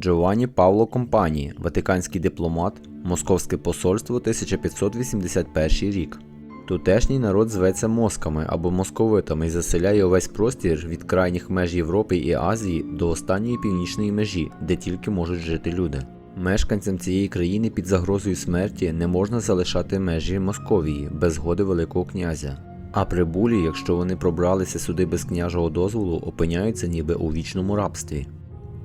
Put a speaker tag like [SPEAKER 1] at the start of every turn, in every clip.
[SPEAKER 1] Джованні Павло Компані, ватиканський дипломат, Московське посольство 1581 рік. Тутешній народ зветься москами або московитами і заселяє увесь простір від крайніх меж Європи і Азії до останньої північної межі, де тільки можуть жити люди. Мешканцям цієї країни під загрозою смерті не можна залишати межі Московії без згоди Великого князя. А прибулі, якщо вони пробралися сюди без княжого дозволу, опиняються ніби у вічному рабстві.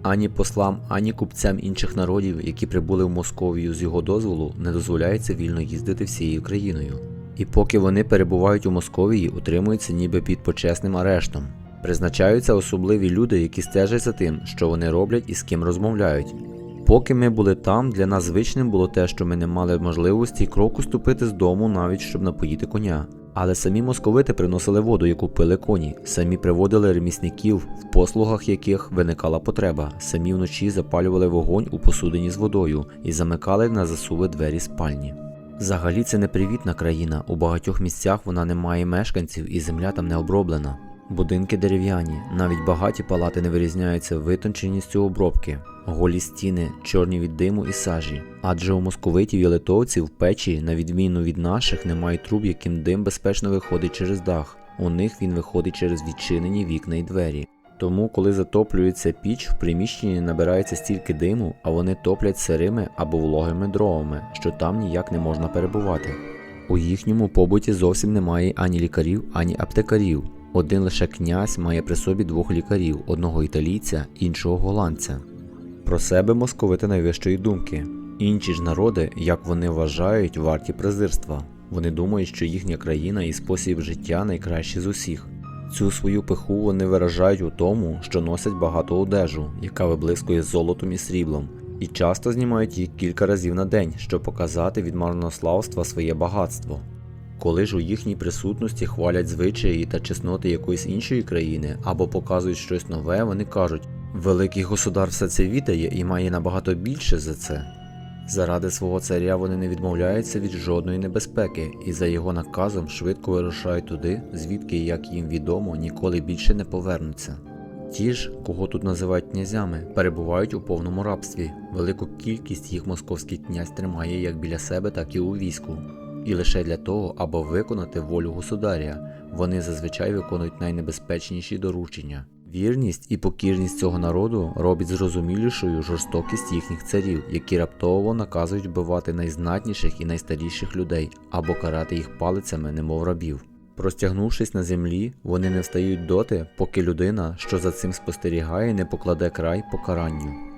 [SPEAKER 1] Ані послам, ані купцям інших народів, які прибули в Московію з його дозволу, не дозволяється вільно їздити всією країною. І поки вони перебувають у Московії, утримуються ніби під почесним арештом. Призначаються особливі люди, які стежать за тим, що вони роблять і з ким розмовляють. Поки ми були там, для нас звичним було те, що ми не мали можливості кроку ступити з дому, навіть щоб напоїти коня. Але самі московити приносили воду, яку пили коні, самі приводили ремісників, в послугах яких виникала потреба, самі вночі запалювали вогонь у посудині з водою і замикали на засуви двері спальні. Взагалі це непривітна країна. У багатьох місцях вона не має мешканців і земля там не оброблена. Будинки дерев'яні, навіть багаті палати не вирізняються витонченістю обробки, голі стіни, чорні від диму і сажі. Адже у московитів і литовців печі, на відміну від наших, немає труб, яким дим безпечно виходить через дах. У них він виходить через відчинені вікна й двері. Тому, коли затоплюється піч, в приміщенні набирається стільки диму, а вони топлять сирими або вологими дровами, що там ніяк не можна перебувати. У їхньому побуті зовсім немає ані лікарів, ані аптекарів. Один лише князь має при собі двох лікарів: одного італійця, іншого голландця. Про себе московити найвищої думки. Інші ж народи, як вони вважають, варті презирства. Вони думають, що їхня країна і спосіб життя найкращі з усіх. Цю свою пиху вони виражають у тому, що носять багато одежу, яка виблискує золотом і сріблом, і часто знімають їх кілька разів на день, щоб показати від марнославства своє багатство. Коли ж у їхній присутності хвалять звичаї та чесноти якоїсь іншої країни або показують щось нове, вони кажуть: Великий государ все це відає і має набагато більше за це. Заради свого царя вони не відмовляються від жодної небезпеки і за його наказом швидко вирушають туди, звідки, як їм відомо, ніколи більше не повернуться. Ті ж, кого тут називають князями, перебувають у повному рабстві. Велику кількість їх московський князь тримає як біля себе, так і у війську. І лише для того, аби виконати волю государя, вони зазвичай виконують найнебезпечніші доручення. Вірність і покірність цього народу робить зрозумілішою жорстокість їхніх царів, які раптово наказують вбивати найзнатніших і найстаріших людей або карати їх палицями, немов рабів. Простягнувшись на землі, вони не встають доти, поки людина, що за цим спостерігає, не покладе край покаранню.